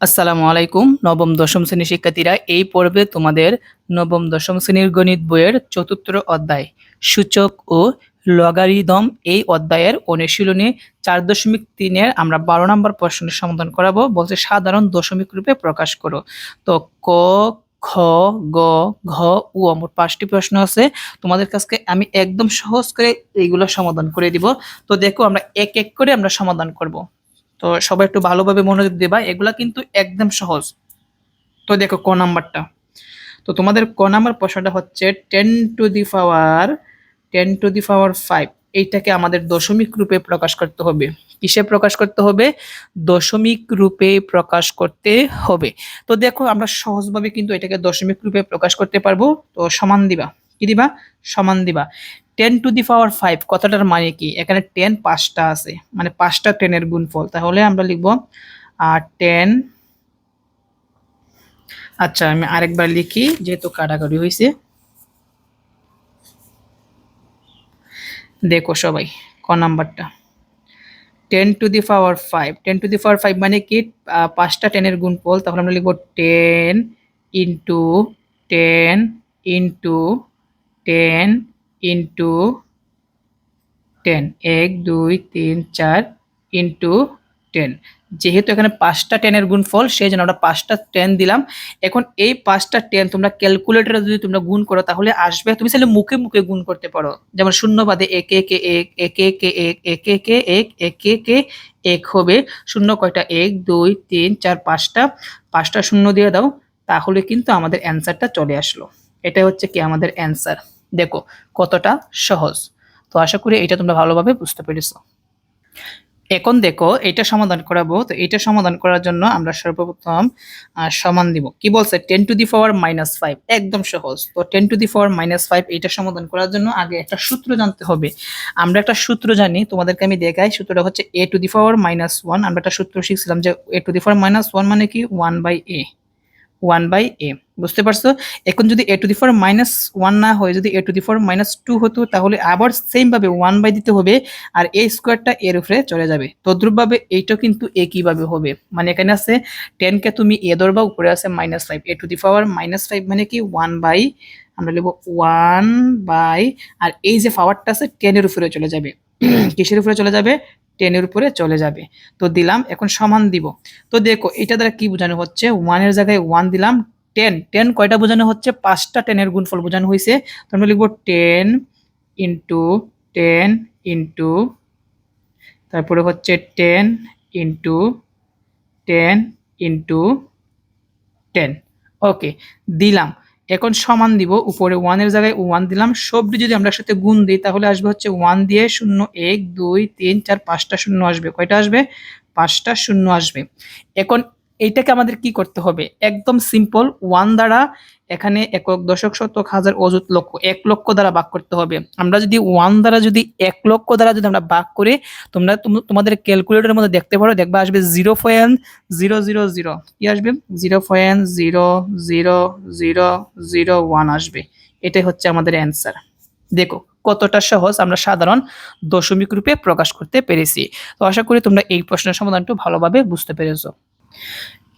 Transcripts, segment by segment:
আসসালামু আলাইকুম, নবম, দশম শ্রেণির শিক্ষার্থীরা, এই পর্বে তোমাদের নবম, দশম শ্রেণির গণিত বইয়ের চতুর্থ অধ্যায়, সূচক ও লগারিদম এই অধ্যায়ের অনুশীলনী চার দশমিক তিনের আমরা বারো নম্বর প্রশ্নের সমাধান করাবো, বলছে সাধারণ দশমিক রূপে প্রকাশ করো। তো ক, খ, গ, ঘ, উ মোট পাঁচটি প্রশ্ন আছে, তোমাদের কাছে আমি একদম সহজ করে এইগুলো সমাধান করে দিব। তো দেখো আমরা এক এক করে আমরা সমাধান করব। তো সবাই একটু ভালোভাবে মনোযোগ দেবা এগুলা কিন্তু একদম সহজ। তো দেখো ক নাম্বারটা। তো তোমাদের ক নাম্বার প্রশ্নটা হচ্ছে ten to the power ten to the power five এইটাকে আমাদের দশমিক রূপে প্রকাশ করতে হবে। কিসে প্রকাশ করতে হবে? দশমিক রূপে প্রকাশ করতে হবে। তো দেখো আমরা সহজভাবে কিন্তু এটাকে দশমিক রূপে প্রকাশ করতে পারব। তো সমান দিবা। কি দিবা? সমান দিবা। Ten to the power five কথাটার মানে কি? এখানে টেন পাঁচটা আছে মানে পাঁচটা টেনের গুণফল। তাহলে আমরা লিখব টেন আচ্ছা আমি আরেকবার লিখি, যেহেতু কাটাকাটি হয়েছে দেখো সবাই, ক নাম্বারটা? Ten to the power five ten to the power five মানে কি? পাঁচটা টেনের গুণফল। তাহলে আমরা লিখব ten into ten into ten into ten এক, দুই, তিন, চার ইন্টু টেন যেহেতু এখানে পাঁচটা টেনের গুণ ফল সেই জন্য আমরা পাঁচটা টেন দিলাম। এখন এই পাঁচটা টেন তোমরা ক্যালকুলেটরে যদি তোমরা গুণ করো, তাহলে আসবে। তুমি তাহলে মুখে মুখে গুণ করতে পারো। যেমন শূন্য বাদে একে একে, এক, একে একে, এক, একে একে, এক, একে একে, এক হবে। শূন্য কয়টা? এক, দুই, তিন, চার, পাঁচটা। পাঁচটা শূন্য দিয়ে দাও, তাহলে কিন্তু আমাদের অ্যান্সারটা চলে আসলো। এটাই হচ্ছে কি আমাদের অ্যান্সার দেখো কতটা সহজ। তো আশা করি এটা তোমরা ভালোভাবে বুঝতে পেরেছ। এখন দেখো এটা সমাধান করাবো। তো এটা সমাধান করার জন্য আমরা সর্বপ্রথম সমান দিব। কি বলছে? Ten to the power minus five একদম সহজ। তো ten to the power minus five এটা সমাধান করার জন্য আগে একটা সূত্র জানতে হবে। আমরা একটা সূত্র জানি, তোমাদেরকে আমি দেখাই। সূত্রটা হচ্ছে A to the power minus one আমরা একটা সূত্র শিখছিলাম যে A to the power minus one মানে কি? One by A one by A বুঝতে পারছ? এখন যদি A to the four minus one না হয়, যদি A to the four minus two হতো, তাহলে আবার সেম ভাবে ওয়ান বাই দিতে হবে আর এই স্কোয়ারটা এর উপরে চলে যাবে। তদ্রুপভাবে এইটা কিন্তু একইভাবে হবে। মানে এখানে আছে টেনকে তুমি এ ধরবা, উপরে আছে minus five A to the power minus five মানে কি? ওয়ান বাই আমরা লিখব ওয়ান বাই আর এই যে পাওয়ারটা আছে টেনের উপরে চলে যাবে। কিসের উপরে চলে যাবে? টেনের উপরে চলে যাবে। তো দিলাম, এখন সমান দিব। তো দেখো, এটা দ্বারা কি বোঝানো হচ্ছে? ওয়ানের জায়গায় ওয়ান দিলাম টেন টেন কয়টা বোঝানো হচ্ছে? পাঁচটা টেনের গুণফল বোঝানো হয়েছে তো আমরা লিখব টেন ইন্টু টেন ইন্টু, তারপরে হচ্ছে ten into ten into ten. Okay, দিলাম। এখন সমান দিব, উপরে ওয়ানের জায়গায় ওয়ান দিলাম। সবটি যদি আমরা সাথে গুণ দিই, তাহলে আসবে হচ্ছে ওয়ান দিয়ে শূন্য, এক, দুই, তিন, চার, পাঁচটা শূন্য আসবে। কয়টা আসবে? পাঁচটা শূন্য আসবে। এখন এইটাকে আমাদের কি করতে হবে? একদম সিম্পল ওয়ান দ্বারা এখানে একক, দশক, শতক, হাজার, অযুত, লক্ষ, এক লক্ষ দ্বারা ভাগ করতে হবে। আমরা যদি ওয়ান দ্বারা যদি এক লক্ষ দ্বারা যদি আমরা ভাগ করি তোমরা তোম- তোমাদের ক্যালকুলেটরের মধ্যে দেখতে পারো, দেখবা আসবে zero point zero zero zero কি আসবে? Zero point zero zero zero zero one আসবে। এটাই হচ্ছে আমাদের অ্যান্সার দেখো, কতটা সহজ আমরা সাধারণ দশমিক রূপে প্রকাশ করতে পেরেছি। তো আশা করি তোমরা এই প্রশ্নের সমাধানটা ভালোভাবে বুঝতে পেরেছ।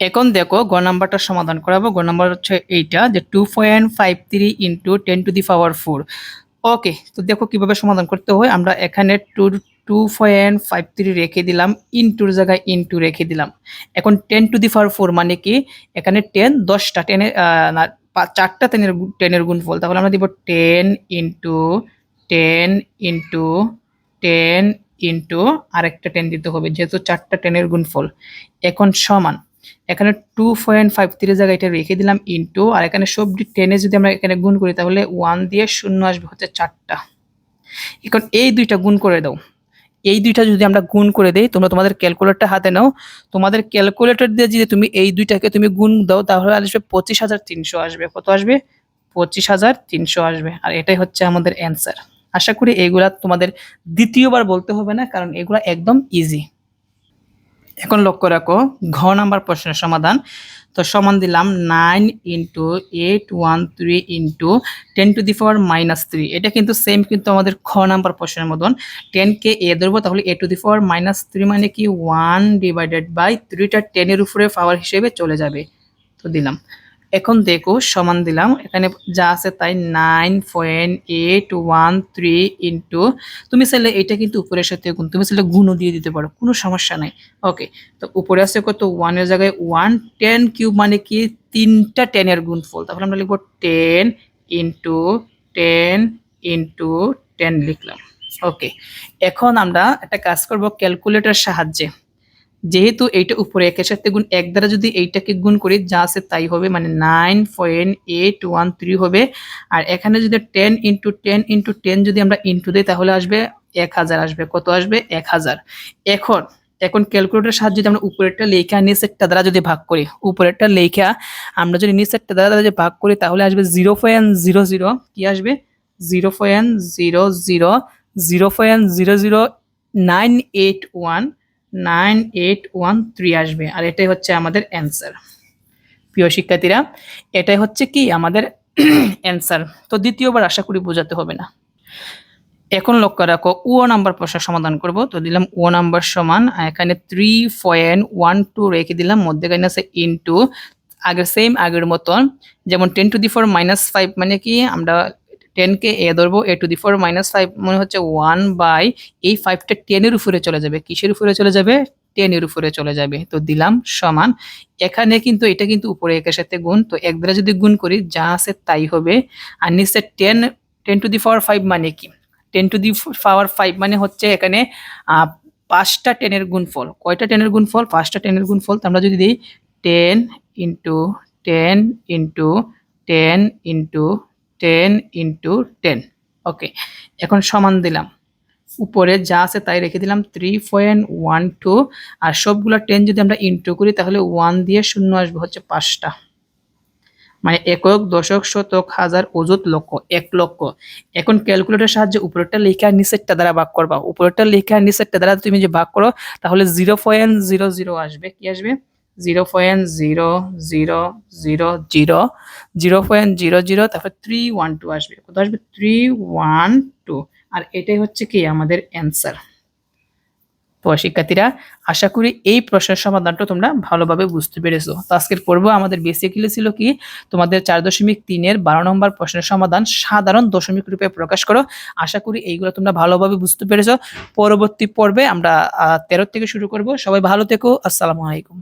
এখন দেখো, গ নাম্বারটা সমাধান করাবো। গ নাম্বার হচ্ছে এইটা, যে two point five three into ten to the power four okay তো দেখো কীভাবে সমাধান করতে হয়। আমরা এখানে two two point five three রেখে দিলাম ইন্টুর জায়গায় ইন্টু রেখে দিলাম। এখন ten to the power four মানে কি? এখানে টেন দশটা টেনের না চারটা টেনের টেনের গুণফল। তাহলে আমরা দিব ten into ten into ten into আরেকটা টেন দিতে হবে, যেহেতু চারটা টেনের গুণফল। এখন সমান, এখানে টু পয়েন্ট ফাইভ থ্রি জায়গায় এটা রেখে দিলাম ইন্টু আর এখানে সবটি টেনে যদি আমরা এখানে গুণ করি, তাহলে ওয়ান দিয়ে শূন্য আসবে হচ্ছে চারটা। এখন এই দুইটা গুণ করে দাও। এই দুইটা যদি আমরা গুণ করে দেই, তোমরা তোমাদের ক্যালকুলেটর হাতে নাও। তোমাদের ক্যালকুলেটর দিয়ে যদি তুমি এই দুইটাকে তুমি গুণ দাও, তাহলে আসবে পঁচিশ হাজার তিনশো আসবে। কত আসবে? পঁচিশ হাজার তিনশো আসবে। আর এটাই হচ্ছে আমাদের অ্যান্সার আশা করি এগুলা তোমাদের দ্বিতীয়বার বলতে হবে না, কারণ এগুলা একদম ইজি এখন লক্ষ্য রাখো, ঘ নাম্বার প্রশ্নের সমাধান। তো সমান দিলাম nine into eight one three into ten to the power minus three এটা কিন্তু সেম কিন্তু আমাদের খ নাম্বার প্রশ্নের মতন। টেনকে এ ধরবো, তাহলে A to the power minus three মানে কি? ওয়ান ডিভাইডেড বাই থ্রিটা টেনের উপরে পাওয়ার হিসেবে চলে যাবে। তো দিলাম। এখন দেখো, সমান দিলাম। এখানে যা আছে তাই nine point eight one three into তুমি চাইলে এটা কিন্তু উপরের সাথে গুণ, তুমি চাইলে গুণও দিয়ে দিতে পারো, কোনো সমস্যা নাই। ওকে তো উপরে আছে কত? ওয়ানের জায়গায় ওয়ান টেন কিউব মানে কি? তিনটা টেনের গুণফল। তাহলে আমরা লিখব ten into ten into ten লিখলাম। ওকে এখন আমরা একটা কাজ করব ক্যালকুলেটর সাহায্যে। যেহেতু এইটা উপরে একের সাথে গুণ এক দ্বারা যদি এইটাকে গুণ করি, যা আছে তাই হবে মানে nine point eight one three হবে। আর এখানে যদি ten into ten into ten যদি আমরা ইন্টু দিই, তাহলে আসবে এক হাজার আসবে। কত আসবে? এক হাজার। এখন এখন ক্যালকুলেটর সাহায্যে যদি আমরা উপরেরটা লেখা নিচেরটা দ্বারা যদি ভাগ করি, উপরেরটা লেখা আমরা যদি নিচেরটা দ্বারা যদি ভাগ করি, তাহলে আসবে জিরো পয়েন্ট জিরো জিরো। কি আসবে? Zero point zero zero zero point zero zero, nine eight one nine eight one three আসবে। আর এটাই হচ্ছে আমাদের অ্যান্সার প্রিয় শিক্ষার্থীরা, এটাই হচ্ছে কি আমাদের অ্যান্সার তো দ্বিতীয়বার আশা করি বোঝাতে হবে না। এখন লক্ষ্য রাখো ও নাম্বার প্রশ্নের সমাধান করব। তো দিলাম ও নাম্বার সমান এখানে থ্রি পয়েন্ট ওয়ান টু রেখে দিলাম, মধ্যেখানে আছে ইনটু আগের সেম আগের মতন। যেমন ten to the four minus five মানে কি, আমরা টেনকে এ ধরবো, A to the four minus five মনে হচ্ছে ওয়ান বাই এই ফাইভটা টেনের উপরে চলে যাবে। কিসের উপরে চলে যাবে? টেনের উপরে চলে যাবে। তো দিলাম সমান। এখানে কিন্তু এটা কিন্তু উপরে একের সাথে গুণ। তো এক দ্বারা যদি গুণ করি, যা আছে তাই হবে। আর নিচে ten ten to the power five মানে কি? Ten to the power five মানে হচ্ছে এখানে পাঁচটা টেনের গুণফল। কয়টা টেনের গুণফল? পাঁচটা টেনের গুণফল। তো আমরা যদি দিই, ten into ten into ten into ten into ten okay এখন সমান দিলাম। উপরে যা আছে তাই রেখে দিলাম। থ্রি পয়েন্ট ওয়ান টু আর সবগুলো টেন যদি আমরা ইন্টু করি, তাহলে ওয়ান দিয়ে শূন্য আসবে হচ্ছে পাঁচটা। মানে একক, দশক, শতক, হাজার, অযুত লক্ষ, এক লক্ষ। এখন ক্যালকুলেটর সাহায্যে উপরেরটা লেখা নিচেরটা দ্বারা ভাগ করবা। উপরেরটা লেখা নিচেরটা দ্বারা তুমি যে ভাগ করো, তাহলে জিরো পয়েন্ট জিরো জিরো আসবে। কি আসবে? Zero point zero zero zero zero zero point zero zero তারপর থ্রি ওয়ান টু আসবে। কত আসবে? থ্রি ওয়ান টু আর এটাই হচ্ছে কি আমাদের অ্যান্সার তো শিক্ষার্থীরা, আশা করি এই প্রশ্নের সমাধানটা তোমরা ভালোভাবে বুঝতে পেরেছ। তো আজকের পর্ব আমাদের বেসিক্যালি ছিল কি, তোমাদের চার দশমিক তিনের বারো নম্বর প্রশ্নের সমাধান সাধারণ দশমিক রূপে প্রকাশ করো। আশা করি এইগুলো তোমরা ভালোভাবে বুঝতে পেরেছ। পরবর্তী পর্বে আমরা তেরো থেকে শুরু করব। সবাই ভালো থেকো। আসসালামু আলাইকুম।